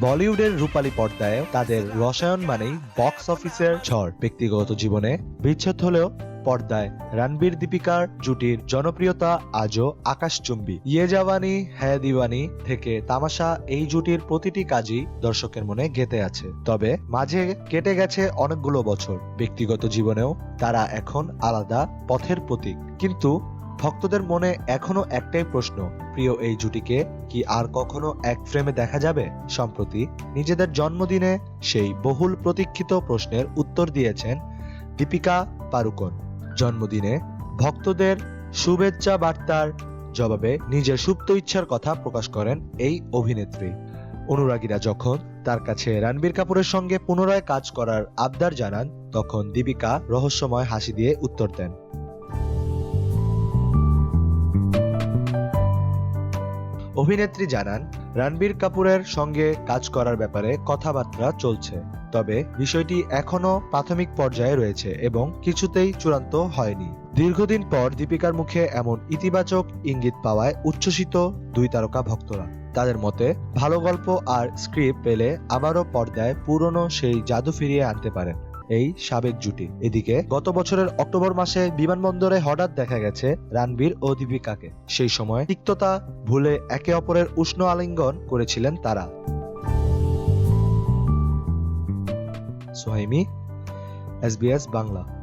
বলিউডের রূপালী পর্দায় তাদের রসায়ন মানেই বক্স অফিসের ঝড়। ব্যক্তিগত জীবনে বিচ্ছেদ হলেও পর্দায় রণবীর দীপিকার জুটির জনপ্রিয়তা আজও আকাশচুম্বী। ইয়ে জাওয়ানি হ্যায় দিওয়ানি থেকে তামাশা এই জুটির প্রতিটি কাজই দর্শকের মনে গেঁথে আছে। তবে মাঝে কেটে গেছে অনেকগুলো বছর। ব্যক্তিগত জীবনেও তারা এখন আলাদা পথের প্রতীক। কিন্তু ভক্তদের মনে এখনও একটাই প্রশ্ন, প্রিয় এই জুটিকে কি আর কখনো এক ফ্রেমে দেখা যাবে? সম্প্রতি নিজেদের জন্মদিনে সেই বহুল প্রতীক্ষিত প্রশ্নের উত্তর দিয়েছেন দীপিকা পারুকন জন্মদিনে ভক্তদের শুভেচ্ছা বার্তার জবাবে নিজের সুপ্ত ইচ্ছার কথা প্রকাশ করেন এই অভিনেত্রী। অনুরাগীরা যখন তার কাছে রণবীর কাপুরের সঙ্গে পুনরায় কাজ করার আবদার জানান, তখন দীপিকা রহস্যময় হাসি দিয়ে উত্তর দেন। অভিনেত্রী জানান, রণবীর কাপুরের সঙ্গে কাজ করার ব্যাপারে কথাবার্তা চলছে, তবে বিষয়টি এখনও প্রাথমিক পর্যায়ে রয়েছে এবং কিছুতেই চূড়ান্ত হয়নি। দীর্ঘদিন পর দীপিকার মুখে এমন ইতিবাচক ইঙ্গিত পাওয়ায় উচ্ছ্বসিত দুই তারকা ভক্তরা। তাদের মতে, ভালো গল্প আর স্ক্রিপ্ট পেলে আবারও পর্দায় পুরনো সেই জাদু ফিরিয়ে আনতে পারেন। এই সাবেক জুটি। এদিকে গত বছরের অক্টোবর মাসে বিমানবন্দরে হঠাৎ দেখা গেছে রানবীর ও দীপিকাকে। সেই সময় তিক্ততা ভুলে একে অপরের উষ্ণ আলিঙ্গন করেছিলেন তারা। Sohaimi SBS Bangla.